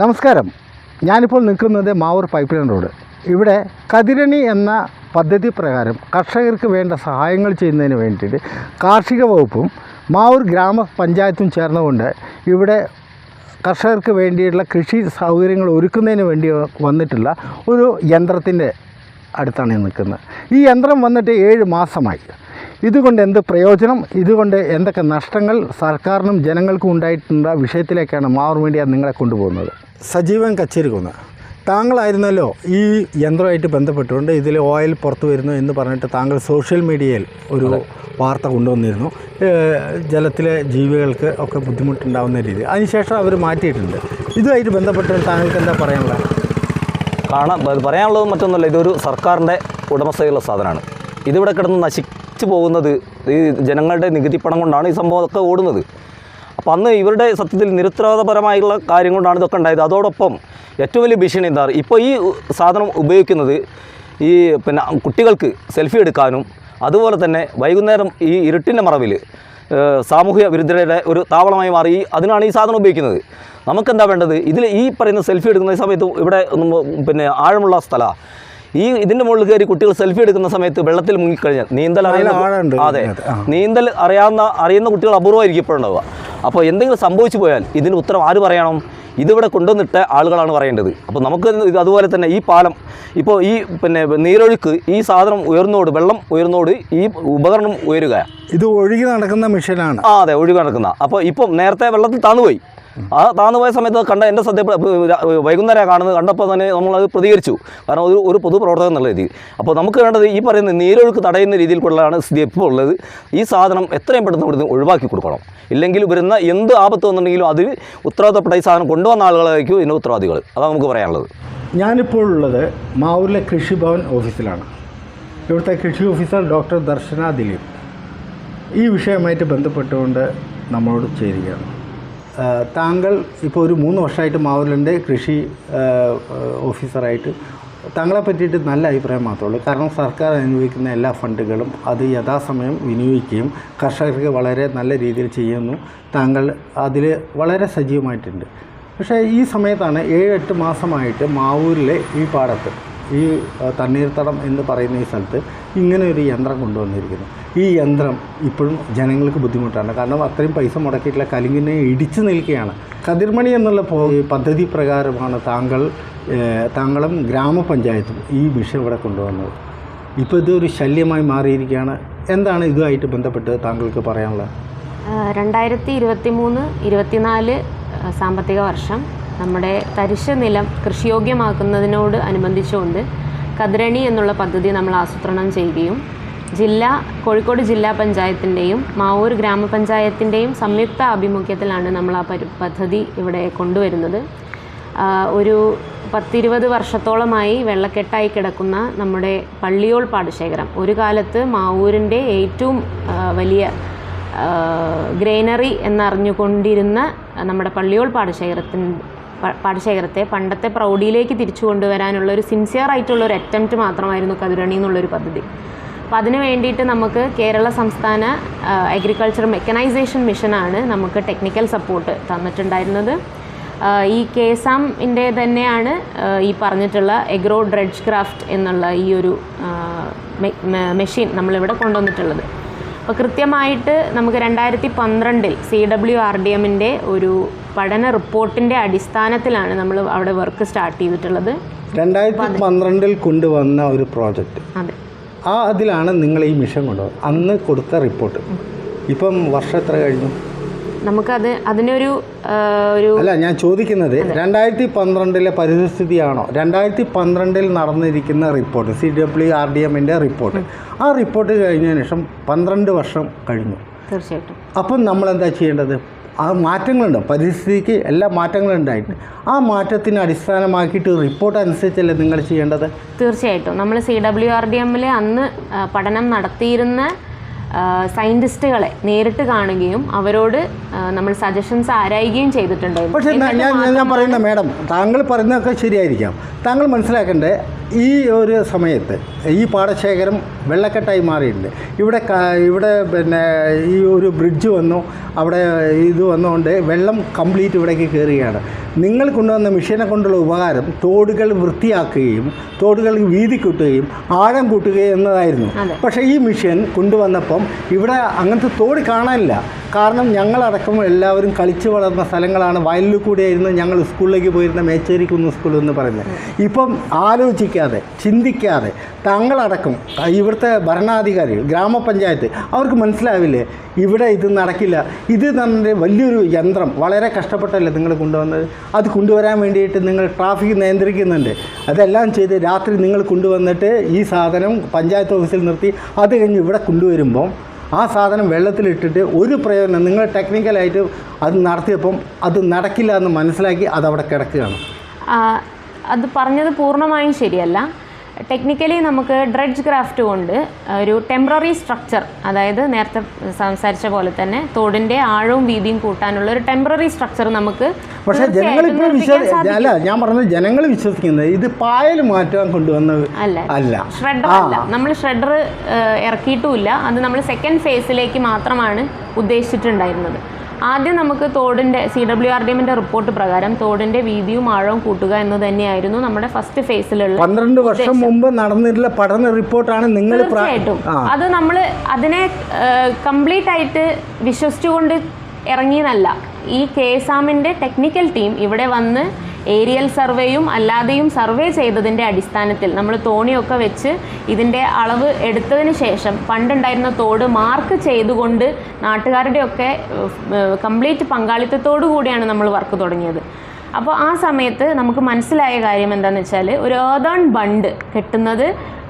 നമസ്കാരം. ഞാനിപ്പോൾ നിൽക്കുന്നത് മാവൂർ പൈപ്പ് ലൈൻ റോഡ്. ഇവിടെ കതിരണി എന്ന പദ്ധതി പ്രകാരം കർഷകർക്ക് വേണ്ട സഹായങ്ങൾ ചെയ്യുന്നതിന് വേണ്ടിയിട്ട് കാർഷിക വകുപ്പും മാവൂർ ഗ്രാമപഞ്ചായത്തും ചേർന്നുകൊണ്ട് ഇവിടെ കർഷകർക്ക് വേണ്ടിയിട്ടുള്ള കൃഷി സൗകര്യങ്ങൾ ഒരുക്കുന്നതിന് വേണ്ടി വന്നിട്ടുള്ള ഒരു യന്ത്രത്തിന്റെ അടുത്താണ് നിൽക്കുന്നത്. ഈ യന്ത്രം വന്നിട്ട് ഏഴ് മാസമായി. ഇതുകൊണ്ട് എന്ത് പ്രയോജനം? ഇതുകൊണ്ട് എന്തൊക്കെ നഷ്ടങ്ങൾ സർക്കാരിനും ജനങ്ങൾക്കും ഉണ്ടായിട്ടുള്ള വിഷയത്തിലേക്കാണ് മാവൂർ മീഡിയ നിങ്ങളെ കൊണ്ടുപോകുന്നത്? സജീവൻ കച്ചേരിക്കുന്ന്. താങ്കളായിരുന്നല്ലോ ഈ യന്ത്രമായിട്ട് ബന്ധപ്പെട്ടുകൊണ്ട് ഇതിൽ ഓയിൽ പുറത്തു വരുന്നു എന്ന് പറഞ്ഞിട്ട് താങ്കൾ സോഷ്യൽ മീഡിയയിൽ ഒരു വാർത്ത കൊണ്ടുവന്നിരുന്നു. ജലത്തിലെ ജീവികൾക്ക് ഒക്കെ ബുദ്ധിമുട്ടുണ്ടാകുന്ന രീതി. അതിനുശേഷം അവർ മാറ്റിയിട്ടുണ്ട്. ഇതുമായിട്ട് ബന്ധപ്പെട്ട് താങ്കൾക്ക് എന്താ പറയാനുള്ളത്? കാണാൻ അത് പറയാനുള്ളത് മറ്റൊന്നുമല്ല. ഇതൊരു സർക്കാരിന്റെ ഉടമസ്ഥതയുള്ള സാധനമാണ്. ഇതിവിടെ കിടന്ന് നശിച്ചു പോകുന്നത് ഈ ജനങ്ങളുടെ നികുതി പണം കൊണ്ടാണ് ഈ സംഭവമൊക്കെ ഓടുന്നത്. അപ്പം അന്ന് ഇവരുടെ സത്യത്തിൽ നിരുത്തരവാദപരമായുള്ള കാര്യം കൊണ്ടാണ് ഇതൊക്കെ ഉണ്ടായത്. അതോടൊപ്പം ഏറ്റവും വലിയ ഭീഷണി എന്താ ഇപ്പോൾ ഈ സാധനം ഉപയോഗിക്കുന്നത് ഈ പിന്നെ കുട്ടികൾക്ക് സെൽഫി എടുക്കാനും അതുപോലെ തന്നെ വൈകുന്നേരം ഈ ഇരുട്ടിന്റെ മറവിൽ സാമൂഹ്യ വിരുദ്ധരുടെ ഒരു താവളമായി മാറി അതിനാണ് ഈ സാധനം ഉപയോഗിക്കുന്നത്. നമുക്കെന്താ വേണ്ടത്? ഇതിൽ ഈ പറയുന്ന സെൽഫി എടുക്കുന്ന സമയത്ത് ഇവിടെ പിന്നെ ആഴമുള്ള സ്ഥലമാണ് ഈ ഇതിന്റെ മുകളിൽ കയറി കുട്ടികൾ സെൽഫി എടുക്കുന്ന സമയത്ത് വെള്ളത്തിൽ മുങ്ങിക്കഴിഞ്ഞാൽ നീന്തൽ അറിയുന്ന അതെ. നീന്തൽ അറിയാവുന്ന അറിയുന്ന കുട്ടികൾ അപൂർവമായിരിക്കും ഇപ്പോഴുണ്ടാവുക അപ്പോൾ എന്തെങ്കിലും സംഭവിച്ചു പോയാൽ ഇതിന് ഉത്തരം ആര് പറയണം? ഇതിവിടെ കൊണ്ടുവന്നിട്ട ആളുകളാണ് പറയേണ്ടത്. അപ്പോൾ നമുക്ക് ഇത് അതുപോലെ തന്നെ ഈ പാലം ഇപ്പോൾ ഈ പിന്നെ നീരൊഴുക്ക് ഈ സാധനം ഉയർന്നോട് വെള്ളം ഉയർന്നോട് ഈ ഉപകരണം ഉയരുക ഇത് ഒഴുകി നടക്കുന്ന മിഷനാണ്. ആ അതെ ഒഴുകി നടക്കുന്ന. അപ്പോൾ ഇപ്പം നേരത്തെ വെള്ളത്തിൽ താന്നുപോയി ആ താന്നുപോയ സമയത്ത് കണ്ട എന്റെ ശ്രദ്ധ വൈകുന്നേരം കാണുന്നത് കണ്ടപ്പോൾ തന്നെ നമ്മളത് പ്രതികരിച്ചു. കാരണം ഒരു ഒരു പൊതുപ്രവർത്തകൻ എന്നുള്ള രീതി അപ്പോൾ നമുക്ക് വേണ്ടത് ഈ പറയുന്ന നീരൊഴുക്ക് തടയുന്ന രീതിയിലുള്ളതാണ് സ്ഥിതി ഇപ്പോൾ ഉള്ളത്. ഈ സാധനം എത്രയും പെട്ടെന്ന് ഇവിടുന്ന് ഒഴിവാക്കി കൊടുക്കണം. ഇല്ലെങ്കിൽ വരുന്ന എന്ത് ആപത്ത് വന്നിട്ടുണ്ടെങ്കിലും അതിൽ ഉത്തരവാദിത്തപ്പെട്ട ഈ സാധനം കൊണ്ടുവന്ന ആളുകളായിരിക്കും ഇതിന്റെ ഉത്തരവാദികൾ. അതാണ് നമുക്ക് പറയാനുള്ളത്. ഞാനിപ്പോൾ ഉള്ളത് മാവൂരിലെ കൃഷിഭവൻ ഓഫീസിലാണ്. ഇവിടുത്തെ കൃഷി ഓഫീസർ ഡോക്ടർ ദർശന ദിലീപ്. ഈ വിഷയവുമായിട്ട് ബന്ധപ്പെട്ടുകൊണ്ട് നമ്മളോട് ചേരുകയാണ്. താങ്കൾ ഇപ്പോൾ ഒരു മൂന്ന് വർഷമായിട്ട് മാവൂരിന്റെ കൃഷി ഓഫീസറായിട്ട്. താങ്കളെ പറ്റിയിട്ട് നല്ല അഭിപ്രായം മാത്രമേ ഉള്ളൂ. കാരണം സർക്കാർ അനുഭവിക്കുന്ന എല്ലാ ഫണ്ടുകളും അത് യഥാസമയം വിനിയോഗിക്കുകയും കർഷകർക്ക് വളരെ നല്ല രീതിയിൽ ചെയ്യുന്നു. താങ്കൾ അതിൽ വളരെ സജീവമായിട്ടുണ്ട്. പക്ഷേ ഈ സമയത്താണ് ഏഴ് എട്ട് മാസമായിട്ട് മാവൂരിലെ ഈ പാടത്ത് ഈ തണ്ണീർത്തടം എന്ന് പറയുന്ന ഈ സ്ഥലത്ത് ഇങ്ങനെ ഒരു യന്ത്രം കൊണ്ടുവന്നിരിക്കുന്നു. ഈ യന്ത്രം ഇപ്പോഴും ജനങ്ങൾക്ക് ബുദ്ധിമുട്ടാണ്. കാരണം അത്രയും പൈസ മുടക്കിയിട്ടുള്ള കലിങ്ങിനെ ഇടിച്ചു നിൽക്കുകയാണ്. കതിർമണി എന്നുള്ള പദ്ധതി പ്രകാരമാണ് താങ്കൾ താങ്കളും ഗ്രാമപഞ്ചായത്തും ഈ വിഷയം ഇവിടെ കൊണ്ടുവന്നത്. ഇപ്പോൾ ഇതൊരു ശല്യമായി മാറിയിരിക്കുകയാണ്. എന്താണ് ഇതുമായിട്ട് ബന്ധപ്പെട്ട് താങ്കൾക്ക് പറയാനുള്ളത്? രണ്ടായിരത്തി ഇരുപത്തി മൂന്ന് ഇരുപത്തിനാല് സാമ്പത്തിക വർഷം നമ്മുടെ തരിശ നിലം കൃഷിയോഗ്യമാക്കുന്നതിനോട് അനുബന്ധിച്ചുകൊണ്ട് കദ്രണി എന്നുള്ള പദ്ധതി നമ്മൾ ആസൂത്രണം ചെയ്യുകയും ജില്ലാ കോഴിക്കോട് ജില്ലാ പഞ്ചായത്തിന്റെയും മാവൂർ ഗ്രാമപഞ്ചായത്തിന്റെയും സംയുക്ത ആഭിമുഖ്യത്തിലാണ് നമ്മൾ ആ പദ്ധതി ഇവിടെ കൊണ്ടുവരുന്നത്. ഒരു പത്തിരുപത് വർഷത്തോളമായി വെള്ളക്കെട്ടായി കിടക്കുന്ന നമ്മുടെ പള്ളിയോൾ പാടശേഖരം. ഒരു കാലത്ത് മാവൂരിന്റെ ഏറ്റവും വലിയ ഗ്രെയിനറി എന്നറിഞ്ഞുകൊണ്ടിരുന്ന നമ്മുടെ പള്ളിയോൾ പാടശേഖരത്തിൻ പ- പാടശേഖരത്തെ പണ്ടത്തെ പ്രൗഢിയിലേക്ക് തിരിച്ചു കൊണ്ടുവരാനുള്ള ഒരു സിൻസിയർ ആയിട്ടുള്ള ഒരു അറ്റംപ്റ്റ് മാത്രമായിരുന്നു കതിരണി എന്നുള്ളൊരു പദ്ധതി. അപ്പോൾ അതിന് വേണ്ടിയിട്ട് നമുക്ക് കേരള സംസ്ഥാന അഗ്രികൾച്ചർ മെക്കനൈസേഷൻ മിഷനാണ് നമുക്ക് ടെക്നിക്കൽ സപ്പോർട്ട് തന്നിട്ടുണ്ടായിരുന്നത്. ഈ കേസാമിന്റെ തന്നെയാണ് ഈ പറഞ്ഞിട്ടുള്ള എഗ്രോ ഡ്രെഡ്ജ് ക്രാഫ്റ്റ് എന്നുള്ള ഈ ഒരു മെഷീൻ നമ്മളിവിടെ കൊണ്ടുവന്നിട്ടുള്ളത്. അപ്പോൾ കൃത്യമായിട്ട് നമുക്ക് രണ്ടായിരത്തി പന്ത്രണ്ടിൽ സി ഡബ്ല്യു ആർ ഡി എമ്മിന്റെ ഒരു പഠന റിപ്പോർട്ടിന്റെ അടിസ്ഥാനത്തിലാണ് നമ്മൾ അവിടെ വർക്ക് സ്റ്റാർട്ട് ചെയ്തിട്ടുള്ളത്. രണ്ടായിരത്തി പന്ത്രണ്ടിൽ കൊണ്ടുവന്ന ഒരു പ്രോജക്റ്റ് അതെ. ആ അതിലാണ് നിങ്ങൾ ഈ മിഷൻ കൊണ്ടുപോകുന്നത് അന്ന് കൊടുത്ത റിപ്പോർട്ട് ഇപ്പം വർഷം എത്ര കഴിഞ്ഞു? നമുക്കത് അതിനൊരു ഒരു അല്ല ഞാൻ ചോദിക്കുന്നത് രണ്ടായിരത്തി പന്ത്രണ്ടിലെ പരിസ്ഥിതിയാണോ? രണ്ടായിരത്തി പന്ത്രണ്ടിൽ നടന്നിരിക്കുന്ന report C W R D എമ്മിന്റെ റിപ്പോർട്ട്. ആ റിപ്പോർട്ട് കഴിഞ്ഞതിന് ശേഷം പന്ത്രണ്ട് വർഷം കഴിഞ്ഞു. തീർച്ചയായിട്ടും. അപ്പം നമ്മൾ എന്താ ചെയ്യേണ്ടത്? ആ മാറ്റങ്ങളുണ്ട്? പരിസ്ഥിതിക്ക് എല്ലാ മാറ്റങ്ങളും ഉണ്ടായിട്ട് ആ മാറ്റത്തിന് അടിസ്ഥാനമാക്കിയിട്ട് റിപ്പോർട്ട് അനുസരിച്ചല്ലേ നിങ്ങൾ ചെയ്യേണ്ടത്? തീർച്ചയായിട്ടും. നമ്മൾ സി ഡബ്ല്യു ആർ ഡി എമ്മിൽ അന്ന് പഠനം നടത്തിയിരുന്ന സയന്റിസ്റ്റുകളെ നേരിട്ട് കാണുകയും അവരോട് നമ്മൾ സജഷൻസ് ആരായുകയും ചെയ്തിട്ടുണ്ടായിരുന്നു. പക്ഷേ ഞാൻ ഞാൻ ഞാൻ പറയുന്ന മേഡം. താങ്കൾ പറയുന്നതൊക്കെ ശരിയായിരിക്കാം. താങ്കൾ മനസ്സിലാക്കേണ്ടത് ഈ ഒരു സമയത്ത് ഈ പാടശേഖരം വെള്ളക്കെട്ടായി മാറിയിട്ടുണ്ട്. ഇവിടെ ഇവിടെ പിന്നെ ഈ ഒരു ബ്രിഡ്ജ് വന്നു അവിടെ ഇത് വന്നുകൊണ്ട് വെള്ളം കംപ്ലീറ്റ് ഇവിടേക്ക് കയറുകയാണ്. നിങ്ങൾ കൊണ്ടുവന്ന മെഷീനെ കൊണ്ടുള്ള ഉപകാരം തോടുകൾ വൃത്തിയാക്കുകയും തോടുകൾ വീതി കൂട്ടുകയും ആഴം കൂട്ടുകയും എന്നതായിരുന്നു. പക്ഷേ ഈ മെഷീൻ കൊണ്ടുവന്നപ്പം ഇവിടെ അങ്ങനത്തെ തോട് കാണാനില്ല. കാരണം ഞങ്ങളടക്കം എല്ലാവരും കളിച്ചു വളർന്ന സ്ഥലങ്ങളാണ്. വയലിൽ കൂടെയായിരുന്നു ഞങ്ങൾ സ്കൂളിലേക്ക് പോയിരുന്ന മേച്ചേരി കുന്ന് സ്കൂൾ എന്ന് പറയുന്നത്. ഇപ്പം ആലോചിക്കാതെ ചിന്തിക്കാതെ തങ്ങളടക്കം ഇവിടുത്തെ ഭരണാധികാരികൾ ഗ്രാമപഞ്ചായത്ത് അവർക്ക് മനസ്സിലാവില്ലേ? ഇവിടെ ഇത് നടക്കില്ല. ഇത് നമ്മുടെ വലിയൊരു യന്ത്രം. വളരെ കഷ്ടപ്പെട്ടല്ലേ നിങ്ങൾ കൊണ്ടുവന്നത്? അത് കൊണ്ടുവരാൻ വേണ്ടിയിട്ട് നിങ്ങൾ ട്രാഫിക് നിയന്ത്രിക്കുന്നുണ്ട്. അതെല്ലാം ചെയ്ത് രാത്രി നിങ്ങൾ കൊണ്ടുവന്നിട്ട് ഈ സാധനം പഞ്ചായത്ത് ഓഫീസിൽ നിർത്തി അത് കഴിഞ്ഞ് ഇവിടെ കൊണ്ടുവരുമ്പം ആ സാധനം വെള്ളത്തിലിട്ടിട്ട് ഒരു പ്രയോജനം നിങ്ങൾ ടെക്നിക്കലായിട്ട് അത് നടത്തിയപ്പം അത് നടക്കില്ല എന്ന് മനസ്സിലാക്കി അതവിടെ കിടക്കുകയാണ്. അത് പറഞ്ഞത് പൂർണമായും ശരിയല്ല. ടെക്നിക്കലി നമുക്ക് ഡ്രഡ്ജ് ക്രാഫ്റ്റ് കൊണ്ട് ഒരു ടെമ്പററി സ്ട്രക്ചർ അതായത് നേരത്തെ സംസാരിച്ച പോലെ തന്നെ തോടിന്റെ ആഴവും വീതിയും കൂട്ടാനുള്ള ഒരു ടെമ്പററി സ്ട്രക്ചർ നമുക്ക് പക്ഷേ ജനങ്ങൾ ഇപ്പോൾ അല്ല ഞാൻ പറഞ്ഞത് ജനങ്ങൾ വിശ്വസിക്കുന്നത് ഇത് പായൽ മാറ്റാൻ കൊണ്ടുവന്നത് അല്ല. അല്ല. ഷ്രെഡർ അല്ല. നമ്മൾ ഷ്രെഡർ ഇറക്കിയിട്ടുമില്ല. അത് നമ്മൾ സെക്കൻഡ് ഫേസിലേക്ക് മാത്രമാണ് ഉദ്ദേശിച്ചിട്ടുണ്ടായിരുന്നത്. ആദ്യം നമുക്ക് തോടിന്റെ സി ഡബ്ല്യു ആർ ഡി എമ്മിന്റെ റിപ്പോർട്ട് പ്രകാരം തോടിന്റെ വീതിയും ആഴവും കൂട്ടുക എന്ന് തന്നെയായിരുന്നു നമ്മുടെ ഫസ്റ്റ് ഫേസിലുള്ള പന്ത്രണ്ട് വർഷം മുമ്പ് നടന്നിട്ടുള്ള പഠന റിപ്പോർട്ടാണ് നിങ്ങൾ തീർച്ചയായിട്ടും. അത് നമ്മൾ അതിനെ കംപ്ലീറ്റ് ആയിട്ട് വിശ്വസിച്ചുകൊണ്ട് ഇറങ്ങിയതല്ല. ഈ കേസാമിന്റെ ടെക്നിക്കൽ ടീം ഇവിടെ വന്ന് ഏരിയൽ സർവേയും അല്ലാതെയും സർവേ ചെയ്തതിന്റെ അടിസ്ഥാനത്തിൽ നമ്മൾ തോണിയൊക്കെ വെച്ച് ഇതിന്റെ അളവ് എടുത്തതിന് ശേഷം പണ്ടുണ്ടായിരുന്ന തോട് മാർക്ക് ചെയ്തുകൊണ്ട് നാട്ടുകാരുടെയൊക്കെ കംപ്ലീറ്റ് പങ്കാളിത്തത്തോടു കൂടിയാണ് നമ്മൾ വർക്ക് തുടങ്ങിയത്. അപ്പോൾ ആ സമയത്ത് നമുക്ക് മനസ്സിലായ കാര്യം എന്താണെന്ന് വെച്ചാൽ ഒരു ഏതേൺ ബണ്ട് കെട്ടുന്നത്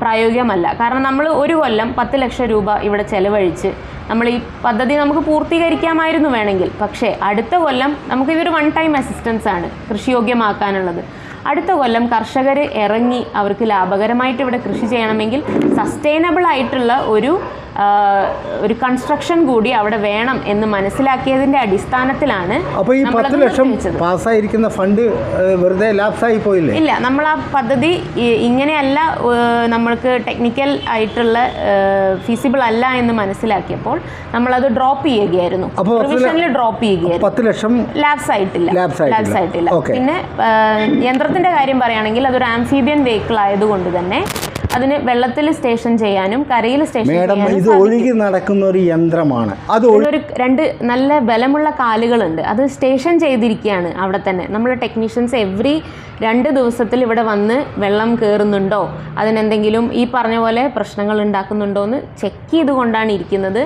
പ്രായോഗികമല്ല. കാരണം നമ്മൾ ഒരു കൊല്ലം പത്ത് ലക്ഷം രൂപ ഇവിടെ ചെലവഴിച്ച് നമ്മൾ ഈ പദ്ധതി നമുക്ക് പൂർത്തീകരിക്കാമായിരുന്നു വേണമെങ്കിൽ. പക്ഷേ അടുത്ത കൊല്ലം നമുക്ക് ഇതൊരു വൺ ടൈം അസിസ്റ്റൻസ് ആണ് കൃഷിയോഗ്യമാക്കാനുള്ളത് അടുത്ത കൊല്ലം കർഷകർ ഇറങ്ങി അവർക്ക് ലാഭകരമായിട്ട് ഇവിടെ കൃഷി ചെയ്യണമെങ്കിൽ സസ്റ്റൈനബിൾ ആയിട്ടുള്ള ഒരു ഒരു കൺസ്ട്രക്ഷൻ കൂടി അവിടെ വേണം എന്ന് മനസ്സിലാക്കിയതിന്റെ അടിസ്ഥാനത്തിലാണ് അപ്പോൾ ഈ പത്ത് ലക്ഷം. പാസ്സായിരിക്കുന്ന ഫണ്ട് വെറുതെ ലാപ്സായി പോയില്ലേ? ഇല്ല നമ്മൾ ആ പദ്ധതി ഇങ്ങനെയല്ല നമ്മൾക്ക് ടെക്നിക്കൽ ആയിട്ടുള്ള ഫീസിബിൾ അല്ല എന്ന് മനസ്സിലാക്കിയപ്പോൾ നമ്മളത് ഡ്രോപ്പ് ചെയ്യുകയായിരുന്നു. അപ്പോൾ റിവിഷനിൽ ഡ്രോപ്പ് ചെയ്യുകയായിരുന്നു. പത്ത് ലക്ഷം ലാപ്സ് ആയിട്ടില്ല. ലാപ്സ് ആയിട്ടില്ല. പിന്നെ ഏഹ്, യന്ത്രത്തിന്റെ കാര്യം പറയുകയാണെങ്കിൽ അതൊരു ആംഫീബിയൻ വെഹിക്കിൾ ആയതുകൊണ്ട് തന്നെ അതിന് വെള്ളത്തിൽ സ്റ്റേഷൻ ചെയ്യാനും കരയിൽ സ്റ്റേഷൻ മേഡം ഇത്. ഒഴുകി നടക്കുന്ന ഒരു യന്ത്രമാണ്. അത് ഒരു രണ്ട് നല്ല ബലമുള്ള കാലുകളുണ്ട്. അത് സ്റ്റേഷൻ ചെയ്തിരിക്കുകയാണ് അവിടെ തന്നെ. നമ്മുടെ ടെക്നീഷ്യൻസ് എവറി രണ്ട് ദിവസത്തിൽ ഇവിടെ വന്ന് വെള്ളം കയറുന്നുണ്ടോ അതിനെന്തെങ്കിലും ഈ പറഞ്ഞ പോലെ പ്രശ്നങ്ങൾ ഉണ്ടാക്കുന്നുണ്ടോ എന്ന് ചെക്ക് ചെയ്തുകൊണ്ടാണ് ഇരിക്കുന്നത്.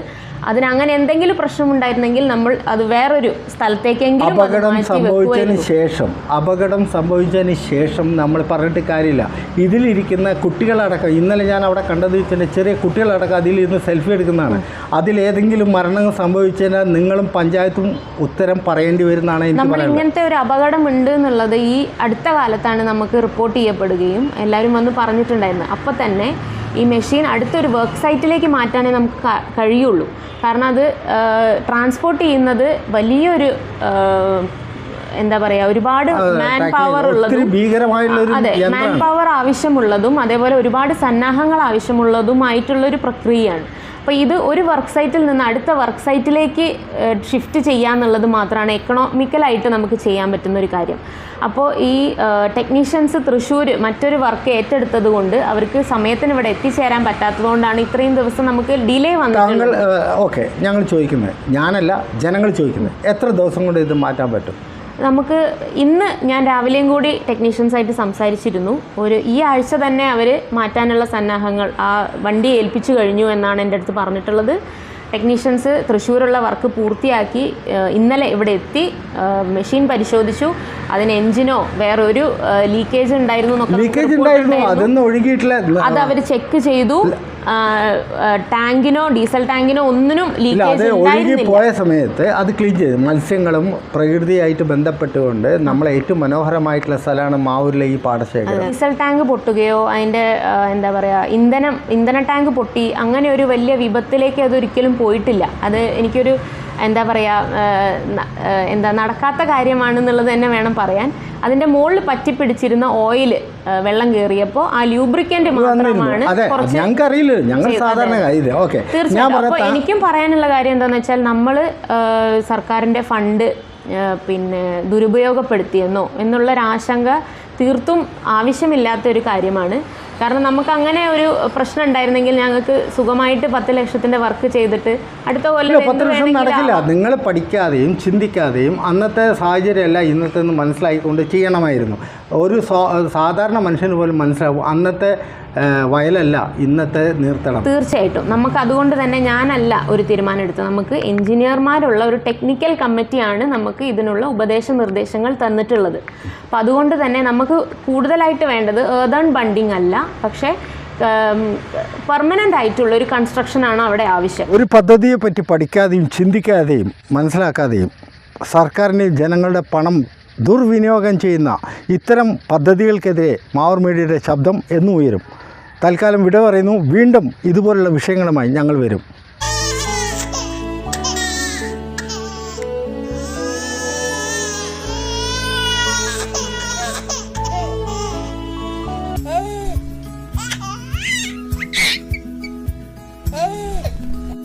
അതിനങ്ങനെ എന്തെങ്കിലും പ്രശ്നം ഉണ്ടായിരുന്നെങ്കിൽ നമ്മൾ അത് വേറൊരു സ്ഥലത്തേക്കെങ്കിലും അപകടം സംഭവിച്ചതിന് ശേഷം അപകടം സംഭവിച്ചതിന് ശേഷം നമ്മൾ പറഞ്ഞിട്ട് കാര്യമില്ല. ഇതിലിരിക്കുന്ന കുട്ടികളടക്കം ഇന്നലെ ഞാൻ അവിടെ കണ്ടത് വെച്ചാൽ ചെറിയ കുട്ടികളടക്കം അതിലിരുന്ന് സെൽഫി എടുക്കുന്നതാണ്. അതിലേതെങ്കിലും മരണങ്ങൾ സംഭവിച്ചതിനാൽ നിങ്ങളും പഞ്ചായത്തും ഉത്തരം പറയേണ്ടി വരുന്നതാണ് നമ്മൾ ഇങ്ങനത്തെ ഒരു അപകടം ഉണ്ട് എന്നുള്ളത് ഈ അടുത്ത കാലത്താണ് നമുക്ക് റിപ്പോർട്ട് ചെയ്യപ്പെടുകയും എല്ലാവരും വന്ന് പറഞ്ഞിട്ടുണ്ടായിരുന്നു അപ്പോൾ തന്നെ ഈ മെഷീൻ അടുത്തൊരു വർക്ക് സൈറ്റിലേക്ക് മാറ്റാനേ നമുക്ക് കഴിയുള്ളൂ. കാരണം അത് ട്രാൻസ്പോർട്ട് ചെയ്യുന്നത് വലിയൊരു എന്താ പറയുക ഒരുപാട് മാൻ പവർ ഉള്ളതും അതെ മാൻ പവർ ആവശ്യമുള്ളതും അതേപോലെ ഒരുപാട് സന്നാഹങ്ങൾ ആവശ്യമുള്ളതുമായിട്ടുള്ള ഒരു പ്രക്രിയയാണ്. അപ്പോൾ ഇത് ഒരു വർക്ക് സൈറ്റിൽ നിന്ന് അടുത്ത വർക്ക് സൈറ്റിലേക്ക് ഷിഫ്റ്റ് ചെയ്യാന്നുള്ളത് മാത്രമാണ് എക്കണോമിക്കലായിട്ട് നമുക്ക് ചെയ്യാൻ പറ്റുന്ന ഒരു കാര്യം. അപ്പോൾ ഈ ടെക്നീഷ്യൻസ് തൃശ്ശൂർ മറ്റൊരു വർക്ക് ഏറ്റെടുത്തത് കൊണ്ട് അവർക്ക് സമയത്തിന് ഇവിടെ എത്തിച്ചേരാൻ പറ്റാത്തതുകൊണ്ടാണ് ഇത്രയും ദിവസം നമുക്ക് ഡിലേ വന്നത് ഓക്കെ ഞങ്ങൾ ചോദിക്കുന്നത്. ഞാനല്ല ജനങ്ങൾ ചോദിക്കുന്നത്. എത്ര ദിവസം കൊണ്ട് ഇത് മാറ്റാൻ പറ്റും? നമുക്ക് ഇന്ന് ഞാൻ രാവിലെയും കൂടി ടെക്നീഷ്യൻസായിട്ട് സംസാരിച്ചിരുന്നു. ഒരു ഈ ആഴ്ച തന്നെ അവർ മാറ്റാനുള്ള സന്നാഹങ്ങൾ ആ വണ്ടി ഏൽപ്പിച്ചു കഴിഞ്ഞു എന്നാണ് എന്റെ അടുത്ത് പറഞ്ഞിട്ടുള്ളത്. ടെക്നീഷ്യൻസ് തൃശ്ശൂരുള്ള വർക്ക് പൂർത്തിയാക്കി ഇന്നലെ ഇവിടെ എത്തി മെഷീൻ പരിശോധിച്ചു. അതിന് എഞ്ചിനോ വേറൊരു ലീക്കേജ് ഉണ്ടായിരുന്നു അത് അവർ ചെക്ക് ചെയ്തു. ടാങ്കിനോ ഡീസൽ ടാങ്കിനോ ഒന്നിനും ലീക്കേജ് പോയ സമയത്ത് അത് ക്ലീൻ ചെയ്തു. മത്സ്യങ്ങളും പ്രകൃതിയായിട്ട് ബന്ധപ്പെട്ടുകൊണ്ട് നമ്മളെ ഏറ്റവും മനോഹരമായിട്ടുള്ള സ്ഥലമാണ് മാവൂരിലെ ഈ പാടശേഖരം. ഡീസൽ ടാങ്ക് പൊട്ടുകയോ അതിന്റെ എന്താ പറയുക ഇന്ധനം ഇന്ധന ടാങ്ക് പൊട്ടി അങ്ങനെ ഒരു വലിയ വിപത്തിലേക്ക് അതൊരിക്കലും പോയിട്ടില്ല. അത് എനിക്കൊരു എന്താ പറയുക എന്താ നടക്കാത്ത കാര്യമാണെന്നുള്ളത് തന്നെ വേണം പറയാൻ. അതിന്റെ മുകളിൽ പറ്റിപ്പിടിച്ചിരുന്ന ഓയിൽ വെള്ളം കയറിയപ്പോൾ ആ ലൂബ്രിക്കന്റ് മാത്രമാണ് ഞങ്ങൾ സാധാരണ തീർച്ചയായിട്ടും. അപ്പോൾ എനിക്കും പറയാനുള്ള കാര്യം എന്താണെന്ന് വെച്ചാൽ നമ്മൾ സർക്കാരിന്റെ ഫണ്ട് പിന്നെ ദുരുപയോഗപ്പെടുത്തിയെന്നോ എന്നുള്ളൊരാശങ്ക തീർത്തും ആവശ്യമില്ലാത്ത ഒരു കാര്യമാണ്. കാരണം നമുക്ക് അങ്ങനെ ഒരു പ്രശ്നം ഉണ്ടായിരുന്നെങ്കിൽ ഞങ്ങൾക്ക് സുഖമായിട്ട് പത്ത് ലക്ഷത്തിന്റെ വർക്ക് ചെയ്തിട്ട് അടുത്ത പോലെ കൊല്ലം പത്ത് ലക്ഷം നടക്കില്ല. നിങ്ങൾ പഠിക്കാതെയും ചിന്തിക്കാതെയും അന്നത്തെ സാഹചര്യമല്ല ഇന്നത്തെ നിന്ന് മനസ്സിലാക്കിക്കൊണ്ട് ചെയ്യണമായിരുന്നു. ഒരു സാധാരണ മനുഷ്യന് പോലും മനസ്സിലാവും അന്നത്തെ വയലല്ല ഇന്നത്തെ നീർത്തടം തീർച്ചയായിട്ടും. നമുക്ക് അതുകൊണ്ട് തന്നെ ഞാനല്ല ഒരു തീരുമാനം എടുത്തത്. നമുക്ക് എഞ്ചിനീയർമാരുള്ള ഒരു ടെക്നിക്കൽ കമ്മിറ്റിയാണ് നമുക്ക് ഇതിനുള്ള ഉപദേശ നിർദ്ദേശങ്ങൾ തന്നിട്ടുള്ളത്. അപ്പം അതുകൊണ്ട് തന്നെ നമുക്ക് കൂടുതലായിട്ട് വേണ്ടത് ഏതേൺ ബണ്ടിങ് അല്ല പക്ഷേ പെർമനന്റ് ആയിട്ടുള്ള ഒരു കൺസ്ട്രക്ഷനാണ് അവിടെ ആവശ്യം. ഒരു പദ്ധതിയെ പറ്റി പഠിക്കാതെയും ചിന്തിക്കാതെയും മനസ്സിലാക്കാതെയും സർക്കാരിന് ജനങ്ങളുടെ പണം ദുർവിനിയോഗം ചെയ്യുന്ന ഇത്തരം പദ്ധതികൾക്കെതിരെ മാവർ മീഡിയയുടെ ശബ്ദം എന്നും ഉയരും. തൽക്കാലം വിട പറയുന്നു. വീണ്ടും ഇതുപോലുള്ള വിഷയങ്ങളുമായി ഞങ്ങൾ വരും.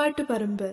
ഖഡോഡി